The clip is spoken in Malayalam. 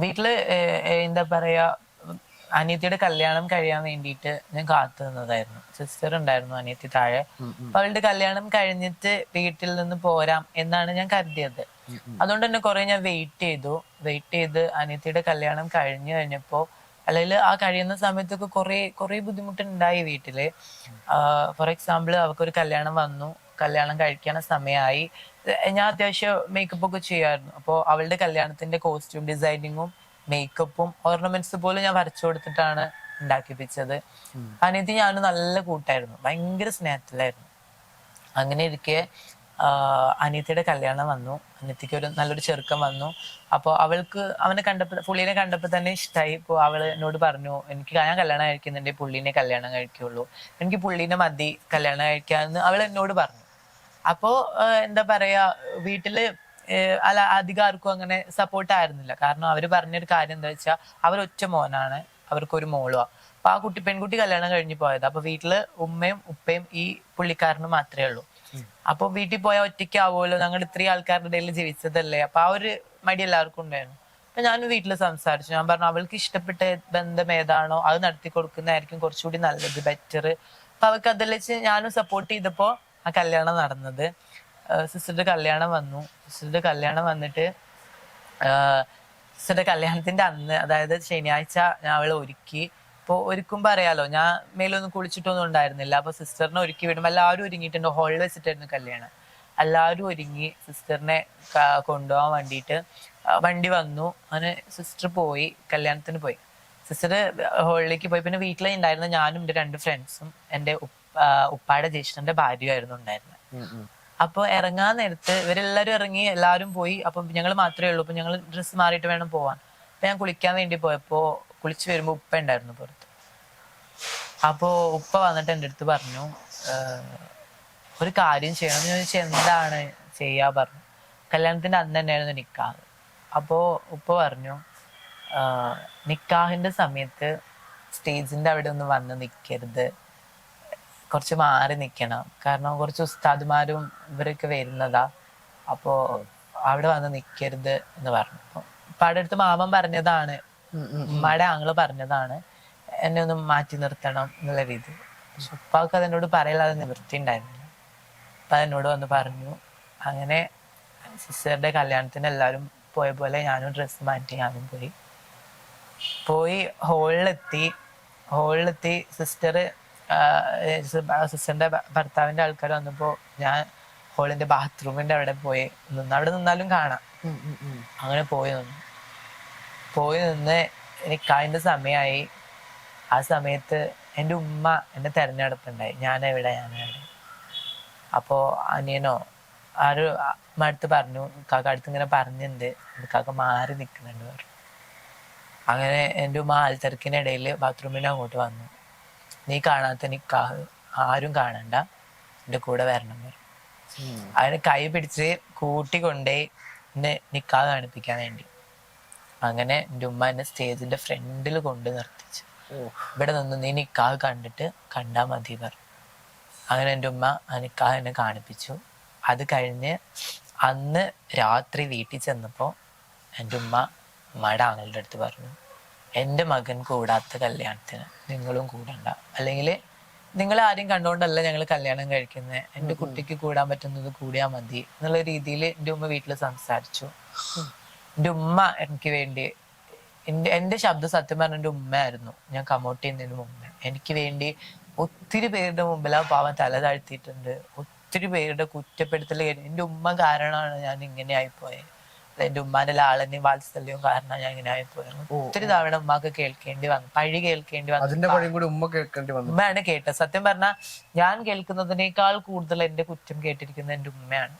വീട്ടിൽ എന്താ പറയാ അനിയത്തിയുടെ കല്യാണം കഴിയാൻ വേണ്ടിയിട്ട് ഞാൻ കാത്തു നിന്നതായിരുന്നു. സിസ്റ്റർ ഉണ്ടായിരുന്നു അനിയത്തി താഴെ. അപ്പൊ അവളുടെ കല്യാണം കഴിഞ്ഞിട്ട് വീട്ടിൽ നിന്ന് പോരാം എന്നാണ് ഞാൻ കരുതിയത്. അതുകൊണ്ട് തന്നെ കുറെ ഞാൻ വെയിറ്റ് ചെയ്തു. വെയിറ്റ് ചെയ്ത് അനിയത്തിയുടെ കല്യാണം കഴിഞ്ഞു കഴിഞ്ഞപ്പോ അല്ലെങ്കിൽ ആ കഴിയുന്ന സമയത്തൊക്കെ കുറെ കുറെ ബുദ്ധിമുട്ടുണ്ടായി വീട്ടിൽ. ഫോർ എക്സാമ്പിൾ അവർക്കൊരു കല്യാണം വന്നു. കല്യാണം കഴിക്കണ സമയമായി. ഞാൻ അത്യാവശ്യം മേക്കപ്പ് ഒക്കെ ചെയ്യായിരുന്നു. അപ്പോൾ അവളുടെ കല്യാണത്തിന്റെ കോസ്റ്റ്യൂം ഡിസൈനിങ്ങും മേക്കപ്പും ഓർണമെന്റ്സ് പോലും ഞാൻ വരച്ചു കൊടുത്തിട്ടാണ് ഉണ്ടാക്കിപ്പിച്ചത്. അനിയത്തി ഞാൻ നല്ല കൂട്ടായിരുന്നു. ഭയങ്കര സ്നേഹത്തിലായിരുന്നു. അങ്ങനെ ഇരിക്കെ അനിയത്തിയുടെ കല്യാണം വന്നു. അനിയത്തിക്ക് ഒരു നല്ലൊരു ചെറുക്കം വന്നു. അപ്പോൾ അവൾക്ക് അവനെ കണ്ടപ്പോൾ പുള്ളീനെ കണ്ടപ്പോൾ തന്നെ ഇഷ്ടമായി ഇപ്പോൾ അവൾ എന്നോട് പറഞ്ഞു എനിക്ക് ഞാൻ കല്യാണം കഴിക്കുന്നുണ്ടെങ്കിൽ പുള്ളീനെ കല്യാണം കഴിക്കുള്ളൂ. എനിക്ക് പുള്ളീനെ മതി കല്യാണം കഴിക്കാമെന്ന് അവൾ എന്നോട് പറഞ്ഞു. അപ്പോ എന്താ പറയാ വീട്ടിൽ അല്ല അധികം ആർക്കും അങ്ങനെ സപ്പോർട്ട് ആയിരുന്നില്ല. കാരണം അവർ പറഞ്ഞൊരു കാര്യം എന്താ വെച്ചാൽ അവർ ഒറ്റ മോനാണ് അവർക്കൊരു മോളുവാ. അപ്പൊ ആ കുട്ടി പെൺകുട്ടി കല്യാണം കഴിഞ്ഞ് പോയത്. അപ്പൊ വീട്ടിൽ ഉമ്മയും ഉപ്പയും ഈ പുള്ളിക്കാരനും മാത്രമേ ഉള്ളൂ. അപ്പൊ വീട്ടിൽ പോയാൽ ഒറ്റയ്ക്ക് ആവുമല്ലോ ഞങ്ങൾ ഇത്രയും ആൾക്കാരുടെ ഇടയിൽ ജീവിച്ചതല്ലേ. അപ്പൊ ആ ഒരു മടി എല്ലാവർക്കും ഉണ്ടായിരുന്നു. അപ്പൊ ഞാൻ വീട്ടിൽ സംസാരിച്ചു. ഞാൻ പറഞ്ഞു അവൾക്ക് ഇഷ്ടപ്പെട്ട ബന്ധം ഏതാണോ അത് നടത്തി കൊടുക്കുന്നതായിരിക്കും കുറച്ചുകൂടി നല്ലത് ബെറ്റർ അപ്പൊ അവൾക്ക് അതിൽ വെച്ച് ഞാനും സപ്പോർട്ട് ചെയ്തപ്പോ ആ കല്യാണം നടന്നത്. സിസ്റ്ററുടെ കല്യാണം വന്നു. സിസ്റ്ററുടെ കല്യാണം വന്നിട്ട് സിസ്റ്ററുടെ കല്യാണത്തിന്റെ അന്ന് അതായത് ശനിയാഴ്ച ഞാൻ അവളെ ഒരുക്കി. ഇപ്പോൾ ഒരുക്കുമ്പോൾ അറിയാലോ ഞാൻ മേലൊന്നും കുളിച്ചിട്ടൊന്നും ഉണ്ടായിരുന്നില്ല. അപ്പൊ സിസ്റ്ററിനെ ഒരുക്കി വിടുമ്പോൾ എല്ലാവരും ഒരുങ്ങിയിട്ടുണ്ട്. ഹോളിൽ വെച്ചിട്ടായിരുന്നു കല്യാണം. എല്ലാവരും ഒരുങ്ങി സിസ്റ്ററിനെ കൊണ്ടുപോകാൻ വേണ്ടിയിട്ട് വണ്ടി വന്നു. അങ്ങനെ സിസ്റ്റർ പോയി കല്യാണത്തിന് പോയി. സിസ്റ്റർ ഹോളിലേക്ക് പോയി. പിന്നെ വീട്ടിലുണ്ടായിരുന്ന ഞാനും എന്റെ രണ്ട് ഫ്രണ്ട്സും എന്റെ ഉപ്പായുടെ ജ്യേഷ്ഠന്റെ ഭാര്യയായിരുന്നു ഉണ്ടായിരുന്നത് അപ്പൊ ഇറങ്ങാൻ നേരത്ത് ഇവരെല്ലാരും ഇറങ്ങി എല്ലാവരും പോയി. അപ്പൊ ഞങ്ങൾ മാത്രമേ ഉള്ളൂ. അപ്പൊ ഞങ്ങൾ ഡ്രസ്സ് മാറിയിട്ട് വേണം പോവാൻ. അപ്പൊ ഞാൻ കുളിക്കാൻ വേണ്ടി പോയപ്പോ കുളിച്ചു വരുമ്പോ ഉപ്പ ഉണ്ടായിരുന്നു പുറത്ത്. അപ്പോ ഉപ്പ വന്നിട്ട് എന്റെ അടുത്ത് പറഞ്ഞു ഒരു കാര്യം ചെയ്യണം. എന്ന് ചോദിച്ചാൽ എന്താണ് ചെയ്യാ? പറഞ്ഞു. കല്യാണത്തിന്റെ അന്ന് തന്നെയായിരുന്നു നിക്കാഹ്. അപ്പോ ഉപ്പ പറഞ്ഞു "ആഹ്, നിക്കാഹിന്റെ സമയത്ത് സ്റ്റേജിന്റെ അവിടെ ഒന്ന് വന്ന് നിൽക്കരുത് കുറച്ച് മാറി നിൽക്കണം കാരണം കുറച്ച് ഉസ്താദ്മാരും ഇവരൊക്കെ വരുന്നതാ. അപ്പോ അവിടെ വന്ന് നിൽക്കരുത് എന്ന് പറഞ്ഞു. അപ്പൊ അടുത്ത് മാമൻ പറഞ്ഞതാണ്. ഉമ്മയുടെ ആങ്ങൾ പറഞ്ഞതാണ്. എന്നെ ഒന്ന് മാറ്റി നിർത്തണം എന്നുള്ള രീതി. പക്ഷെ ഉപ്പാക്ക് അതെന്നോട് പറയലാതെ നിവൃത്തി ഉണ്ടായിരുന്നില്ല. അപ്പൊ അതിനോട് വന്ന് പറഞ്ഞു അങ്ങനെ സിസ്റ്ററുടെ കല്യാണത്തിന് എല്ലാവരും പോയ പോലെ ഞാനും ഡ്രസ്സ് മാറ്റി ഞാനും പോയി. പോയി ഹോളിലെത്തി ഹോളിലെത്തി സിസ്റ്റർ സിസ്റ്ററിന്റെ ഭർത്താവിന്റെ ആൾക്കാർ വന്നപ്പോ ഞാൻ ഹോളിന്റെ ബാത്റൂമിന്റെ അവിടെ പോയി നിന്ന് അവിടെ നിന്നാലും കാണാം. അങ്ങനെ പോയി നിന്നു. പോയി നിന്ന് എനിക്ക് അതിന്റെ സമയമായി ആ സമയത്ത് എന്റെ ഉമ്മ എന്നെ തെരഞ്ഞെടുപ്പുണ്ടായി. ഞാൻ എവിടെ ഞാൻ എവിടെ അപ്പോ അനിയനോ ആര് അടുത്ത് പറഞ്ഞു കാക്ക അടുത്ത് ഇങ്ങനെ പറഞ്ഞിട്ടുണ്ട് കാക്ക മാറി നിൽക്കുന്നുണ്ട് പറഞ്ഞു. അങ്ങനെ എന്റെ ഉമ്മ ആൽത്തിരക്കിനിടയിൽ ബാത്റൂമിന് അങ്ങോട്ട് വന്നു. നീ കാണാത്ത നിക്കാഹ് ആരും കാണണ്ട. എന്റെ കൂടെ വരണം അവന് കൈ പിടിച്ച് കൂട്ടിക്കൊണ്ടേ എന്നെ നിക്കാ കാണിപ്പിക്കാൻ വേണ്ടി. അങ്ങനെ എന്റെ ഉമ്മ എന്നെ സ്റ്റേജിന്റെ ഫ്രണ്ടിൽ കൊണ്ട് നിർത്തിച്ചു. ഇവിടെ നിന്ന് നീ നിക്കാ കണ്ടിട്ട് കണ്ടാ മതി പറഞ്ഞു. അങ്ങനെ എന്റെ ഉമ്മ ആ നിക്കാ എന്നെ കാണിപ്പിച്ചു. അത് കഴിഞ്ഞ് അന്ന് രാത്രി വീട്ടിൽ ചെന്നപ്പോൾ എന്റെ ഉമ്മ ഉമ്മയുടെ ആങ്ങളുടെ അടുത്ത് പറഞ്ഞു എന്റെ മകൻ കൂടാത്ത കല്യാണത്തിന് നിങ്ങളും കൂടണ്ട. അല്ലെങ്കിൽ നിങ്ങൾ ആരും കണ്ടുകൊണ്ടല്ല ഞങ്ങൾ കല്യാണം കഴിക്കുന്നത് എന്റെ കുട്ടിക്ക് കൂടാൻ പറ്റുന്നത് കൂടിയാൽ മതി എന്നുള്ള രീതിയിൽ എന്റെ ഉമ്മ വീട്ടിൽ സംസാരിച്ചു. എന്റെ ഉമ്മ എനിക്ക് വേണ്ടി എന്റെ എന്റെ ശബ്ദം സത്യം പറഞ്ഞ എന്റെ ഉമ്മയായിരുന്നു. ഞാൻ കമോട്ട് ചെയ്യുന്നതിന് മുമ്പ്. എനിക്ക് വേണ്ടി ഒത്തിരി പേരുടെ മുമ്പിൽ ആ പാവം തല താഴ്ത്തിയിട്ടുണ്ട്. ഒത്തിരി പേരുടെ കുറ്റപ്പെടുത്തൽ എന്റെ ഉമ്മ കാരണമാണ് ഞാൻ ഇങ്ങനെ ആയിപ്പോയത് എന്റെ ഉമ്മാന്റെ ലാളന്യം വാത്സല്യവും കാരണം ഞാൻ ഇങ്ങനെ ആയി പോയിരുന്നു ഒത്തിരി തവണ ഉമ്മാക്ക് കേൾക്കേണ്ടി വന്നു. പഴി കേൾക്കേണ്ടി വന്നു. അതിന്റെ പഴിയും കൂടി ഉമ്മ കേൾക്കേണ്ടി വന്നു. ഉമ്മയാണ് കേട്ടത്. സത്യം പറഞ്ഞാൽ ഞാൻ കേൾക്കുന്നതിനേക്കാൾ കൂടുതൽ എന്റെ കുറ്റം കേട്ടിരിക്കുന്നത് എന്റെ ഉമ്മയാണ്.